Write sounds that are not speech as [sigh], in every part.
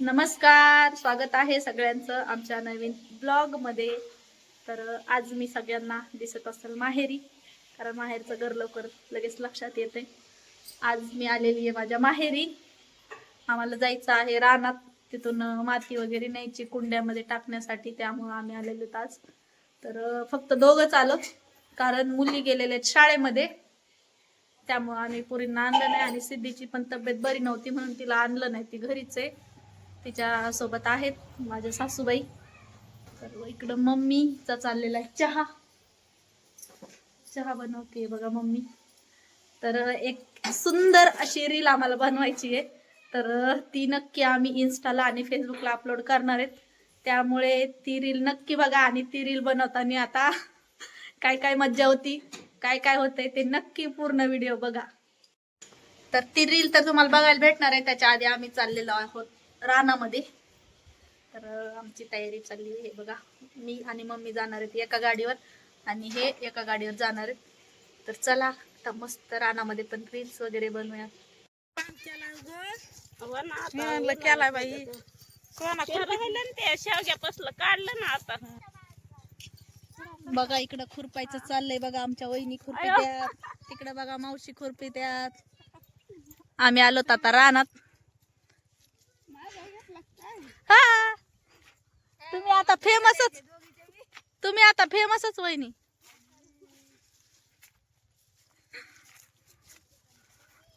नमस्कार स्वागत आहे सगळ्यांचं आमच्या नवीन ब्लॉगमध्ये तर आज मी सगळ्यांना दिसत असेल माहेरी कारण माहेरचं घर लवकर लगेच लक्षात येते आज मी आलेली आहे माझ्या माहेरी. आम्हाला जायचं आहे रानात तिथून माती वगैरे न्यायची कुंड्यामध्ये टाकण्यासाठी त्यामुळं आम्ही आलेलो आज. तर फक्त दोघंच आलो कारण मुली गेलेल्या आहेत शाळेमध्ये. त्यामुळं आम्ही पुरींना आणलं नाही आणि सिद्धीची पण तब्येत बरी नव्हती म्हणून तिला आणलं नाही ती घरीच आहे. तिच्यासोबत आहेत माझ्या सासूबाई. तर इकडं मम्मीचा चाललेला आहे चहा. चहा बनवते बघा मम्मी. तर एक सुंदर अशी रील आम्हाला बनवायची आहे. तर ती नक्की आम्ही इन्स्टाला आणि फेसबुकला अपलोड करणार आहेत. त्यामुळे ती रील नक्की बघा आणि ती रील बनवताना आता काय काय मज्जा होती काय काय होतंय ते नक्की पूर्ण व्हिडिओ बघा. तर ती रील तर तुम्हाला बघायला भेटणार आहे. त्याच्या आधी आम्ही चाललेलो आहोत. रानामध्ये. तर आमची तयारी चालली आहे. हे बघा मी आणि मम्मी जाणार आहेत एका गाडीवर आणि हे एका गाडीवर जाणार आहेत. तर चला आता मस्त रानामध्ये पण रील्स वगैरे बनवूया केलाय बाई. ते शेवग्यापासलं काढलं ना आता. बघा इकडं खुरपायचं चाललंय बघा आमच्या वहिनी खुरपित्यात तिकडं बघा मावशी खुरपित्यात आम्ही आलोत आता रानात. हा. तुम्ही आता फेमसच तुम्ही आता फेमसच वहिनी.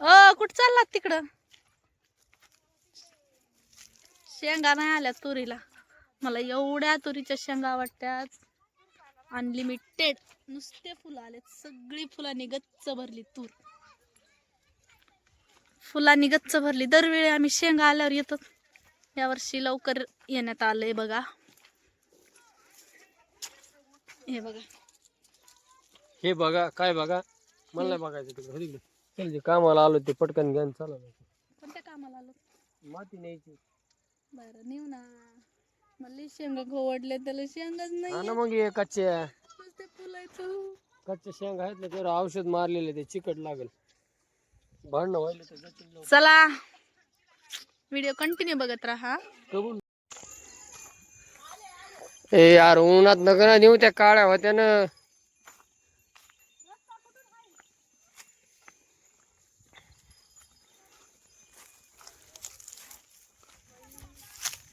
अ कुठं चाललात तिकडं? शेंगा नाही आल्या तुरीला. मला एवढ्या तुरीच्या शेंगा आवडत्यात. अनलिमिटेड नुसते फुलं आलेत. सगळी फुलांनी गच्च भरली तूर. फुलांनी गच्च भरली. दरवेळी आम्ही शेंगा आल्यावर येतो यावर्षी लवकर येण्यात आलंय बघा. हे बघा. हे बघा काय बघा? मला नाही बघायचं तिकडे. हो तिकडे. चल जे कामाला आलो ते पटकन घ्या चला कोणत्या कामाला आलो? माती न्यायची. बरं नेऊ ना. मला शेंगा घोवडले त्याला शेंगाच हा नाही ना मग हे फुलायचं. कच्च्या शेंगा आहेत ना त्यावर औषध मारलेले ते चिकट लागेल. भांडणं व्हायला तर जातील लवकर. चला. व्हिडिओ कंटिन्यू बघत राहा. ए यार उन्हात नका ना नेऊ त्या काळ्या होत्या ना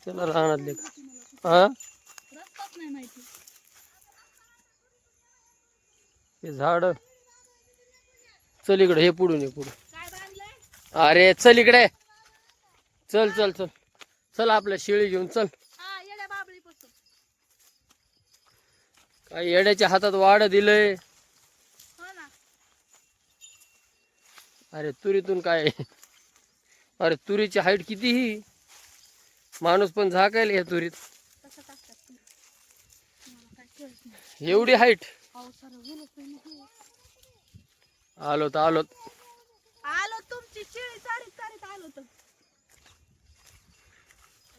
चला राहणार हा? माहिती. हे झाड. चल इकडे हे पुढून ये पुढे. काय बांधलंय? अरे चल इकडे. चल चल चल. चल आपल्या शेळी घेऊन चल. काय येड्याच्या हातात वाड दिलंय? हो अरे तुरीतून काय? अरे तुरीची हाईट किती ही? माणूस पण झाकायला या तुरीत. एवढी हाईट. आलो तर आलो आलो तुमची शिळी चारीत चारीत आलो तर.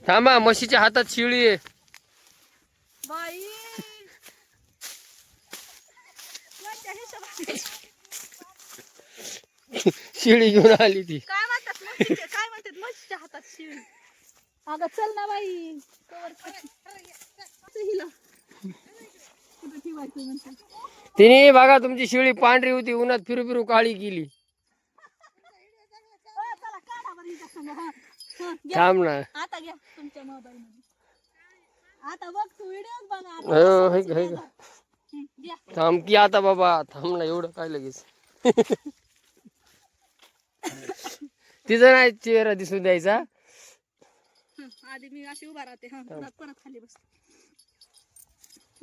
थांबा म्हशीच्या हातात शिळी आहे. बाई? शिळी घेऊन आली ती. काय म्हणतात म्हशीचे? काय म्हणतात म्हशीच्या हातात शिळी? अगं चल ना बाई. कवर खाती. असं हिला. कुठं ठेवायचं म्हणतात तिने बघा तुमची शिळी पांढरी होती उन्हात फिरू फिरू काळी केली. थांब ना. आता घ्या तुमच्या मोबाईल मध्ये. आता बघ तू व्हिडिओ बघा. हो, थांब की आता बाबा थांब ना एवढं काय लगेच. [laughs] तिचा नाही चेहरा दिसून द्यायचा. आधी मी अशी उभा राहते हा परत खाली बस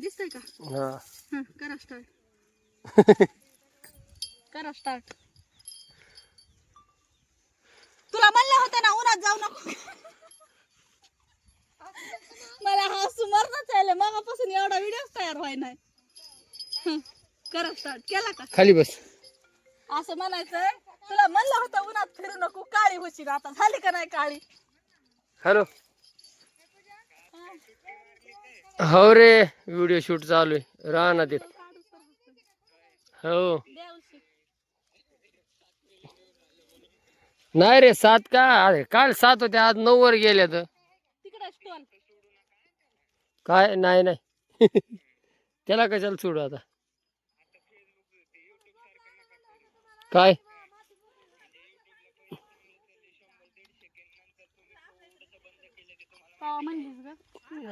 दिसतंय का? हा. हं, करा स्टार्ट [laughs] करा स्टार्ट तुला म्हणलं होतं ना उन्हात जाऊ नको मला हसू मरणच आले मगापासून एवढा व्हिडिओ तयार व्हाय नाही. करा स्टार्ट केला का? खाली बस. असं म्हणायचंय तुला म्हणलं होतं उन्हात फिरू नको काळी होशील आता. झाली का नाही काळी? हॅलो. हो. रे व्हिडिओ शूट चालू आहे. राहणार ते हो. नाही रे सात का? अरे काल सात होते आज नऊ वर गेले तर काय? नाही नाही. [laughs] त्याला कशाला सोडू आता? काय?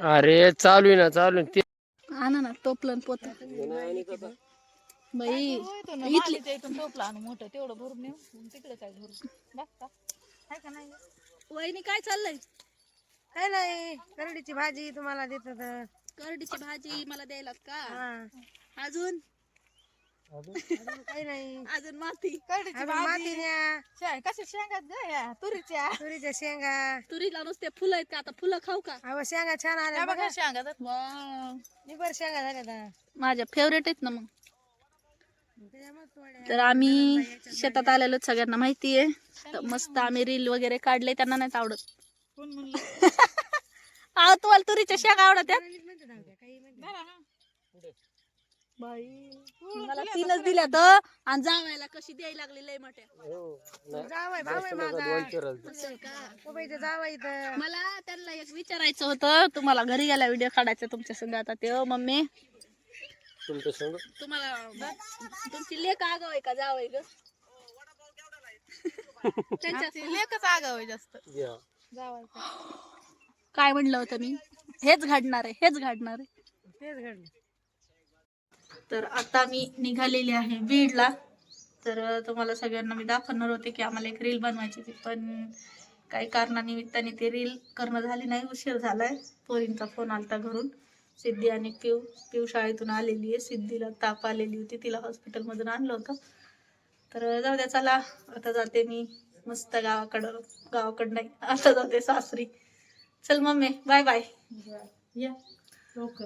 अरे चालू आहे ना चालू आहे. ते आणा ना टोपलन पोत. बाई इथली. मोठं तेवढं भरून नेऊ तिकडे काय भरून बघता आहे का नाही वहिनी काय चाललंय? काय नाही करडीची भाजी तुम्हाला देतात. करडीची भाजी मला द्यायलात का? हा. अजून? अजून काही नाही. अजून माती. अजून माती न्या कशा शेंगात ग या तुरीच्या? तुरीच्या शेंगा. तुरीला नुसते फुलं आहेत का? आता फुलं खाऊ का? अहो शेंगा छान आल्या बघा शेंगात वाव. निबर शेंगा झाल्या आता. माझ्या फेवरेट आहेत ना मग. त्याच्यामुळे थोड्या तर आम्ही शेतात आलेलो सगळ्यांना माहिती आहे तर मस्त आम्ही रील वगैरे काढले त्यांना नाहीत आवडत. कोण म्हणलं? [laughs] आ तुम्हाला तुरीच्या शेंगा आवडत आहेत? म्हणतात अहो त्या, काही म्हणतात. बाई. मला तीनच दिल्या तर आणि जावायला कशी द्यायला लागली लय मोठ्या. माझा. उभईचं जावई इथं. मला त्यांना एक विचारायचं होतं तुम्हाला घरी गेला व्हिडिओ काढायचा तुमच्या संग आता ते हो मम्मी. तुमचं सांग? तुम्हाला तुमची लेख आगाव आहे का? जावय ग. त्याच्या [laughs] लेकच आगाव आहे जास्त. घ्या. काय म्हणलं होतं मी? हेच घडणार आहे हेच घडणार आहे. तर आता मी निघालेली आहे बीडला. तर तुम्हाला सगळ्यांना मी दाखवणार होते की आम्हाला एक रील बनवायची होती पण काही कारणानिमित्ताने ते रील करणं झाली नाही उशीर झालाय. पोरींचा फोन आलता घरून. सिद्धी आणि पिऊ पिऊ शाळेतून आलेली आहे. सिद्धीला ताप आलेली होती. तिला हॉस्पिटलमधून आणलं होतं. तर जाऊ द्या चला. आता जाते मी मस्त गावाकडं. गावाकडं नाही. आता जाते सासरी. चल मम्मी बाय बाय या. लवकर.